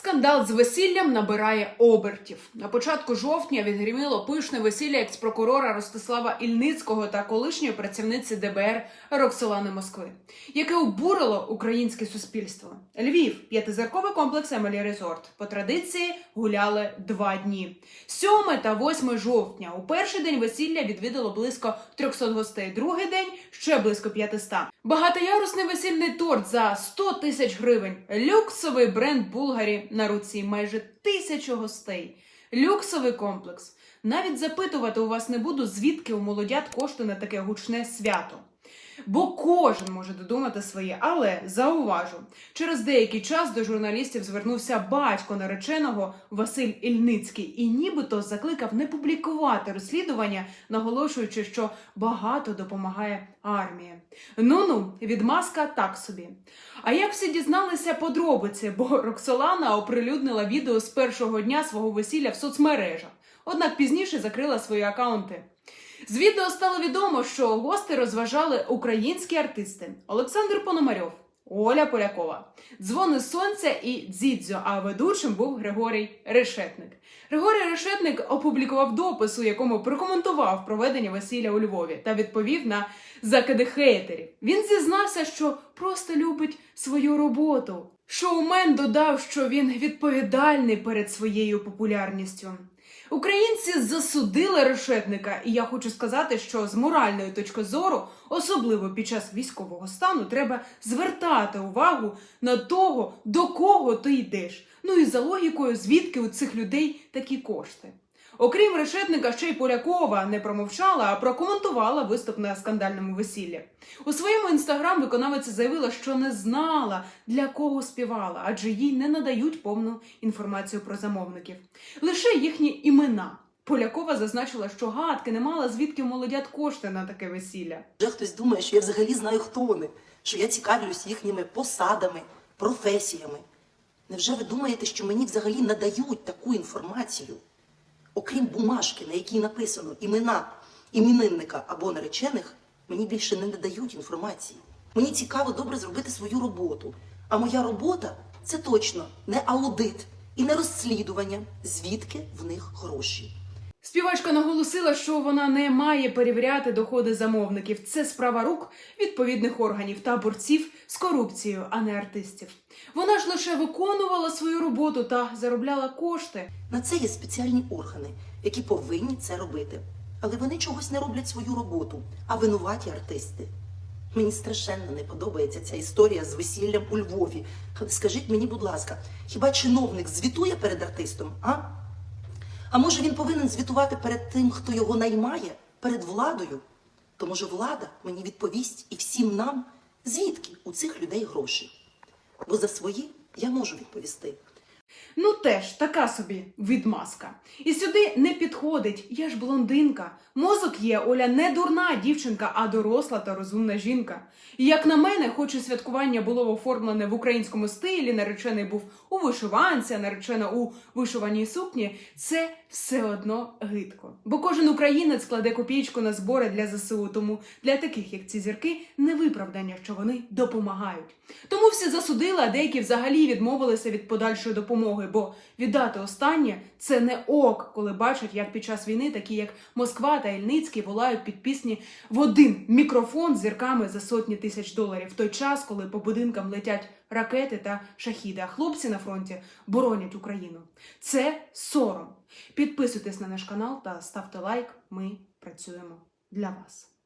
Скандал з весіллям набирає обертів. На початку жовтня відгриміло пишне весілля екс-прокурора Ростислава Ільницького та колишньої працівниці ДБР Роксолани Москви, яке обурило українське суспільство. Львів, п'ятизірковий комплекс Емелі Резорт. По традиції гуляли два дні. 7 та 8 жовтня. У перший день весілля відвідало близько 300 гостей. Другий день ще близько 500. Багатоярусний весільний торт за 100 тисяч гривень. Люксовий бренд Булгарі на руці майже тисячу гостей. Люксовий комплекс. Навіть запитувати у вас не буду, звідки у молодят кошти на таке гучне свято. Бо кожен може додумати своє, але зауважу, через деякий час до журналістів звернувся батько нареченого Василь Ільницький і нібито закликав не публікувати розслідування, наголошуючи, що багато допомагає армія. Ну ну, відмазка так собі. А як всі дізналися подробиці, бо Роксолана оприлюднила відео з першого дня свого весілля в соцмережах, однак пізніше закрила свої акаунти. З відео стало відомо, що гости розважали українські артисти Олександр Пономарьов, Оля Полякова, Дзвони Сонця і Дзідзьо, а ведучим був Григорій Решетник. Григорій Решетник опублікував допис, у якому прокоментував проведення весілля у Львові та відповів на закиди хейтерів. Він зізнався, що просто любить свою роботу. Шоумен додав, що він відповідальний перед своєю популярністю. Українці засудили решетника, і я хочу сказати, що з моральної точки зору, особливо під час військового стану, треба звертати увагу на того, до кого ти йдеш. Ну і за логікою, звідки у цих людей такі кошти. Окрім решетника, ще й Полякова не промовчала, а прокоментувала виступ на скандальному весіллі. У своєму інстаграм виконавиця заявила, що не знала для кого співала, адже їй не надають повну інформацію про замовників, лише їхні імена. Полякова зазначила, що гадки не мала звідки в молодят кошти на таке весілля. Вже хтось думає, що я взагалі знаю, хто вони, що я цікавлюсь їхніми посадами, професіями. Невже ви думаєте, що мені взагалі надають таку інформацію? Окрім бумажки, на якій написано імена іменинника або наречених, мені більше не надають інформації. Мені цікаво добре зробити свою роботу. А моя робота це точно не аудит і не розслідування, звідки в них гроші. Співачка наголосила, що вона не має перевіряти доходи замовників. Це справа рук відповідних органів та борців з корупцією, а не артистів. Вона ж лише виконувала свою роботу та заробляла кошти. На це є спеціальні органи, які повинні це робити. Але вони чогось не роблять свою роботу, а винуваті артисти. Мені страшенно не подобається ця історія з весіллям у Львові. Скажіть мені, будь ласка, хіба чиновник звітує перед артистом? А? А може він повинен звітувати перед тим, хто його наймає, перед владою? То може влада мені відповість і всім нам, звідки у цих людей гроші? Бо за свої я можу відповісти. Ну теж така собі відмазка. І сюди не підходить. Я ж блондинка. Мозок є Оля не дурна дівчинка, а доросла та розумна жінка. І як на мене, хоч і святкування було оформлене в українському стилі, наречений був у вишиванці, наречена у вишиваній сукні, це все одно гидко. Бо кожен українець кладе копійку на збори для ЗСУ, тому для таких, як ці зірки, не виправдання, що вони допомагають. Тому всі засудили, а деякі взагалі відмовилися від подальшої допомоги, бо віддати останнє це не ок, коли бачать, як під час війни такі, як Москва та Ільницький, волають під пісні в один мікрофон з зірками за сотні тисяч доларів. В той час, коли по будинкам летять ракети та шахіди, а хлопці на фронті боронять Україну. Це сором. Підписуйтесь на наш канал та ставте лайк. Ми працюємо для вас.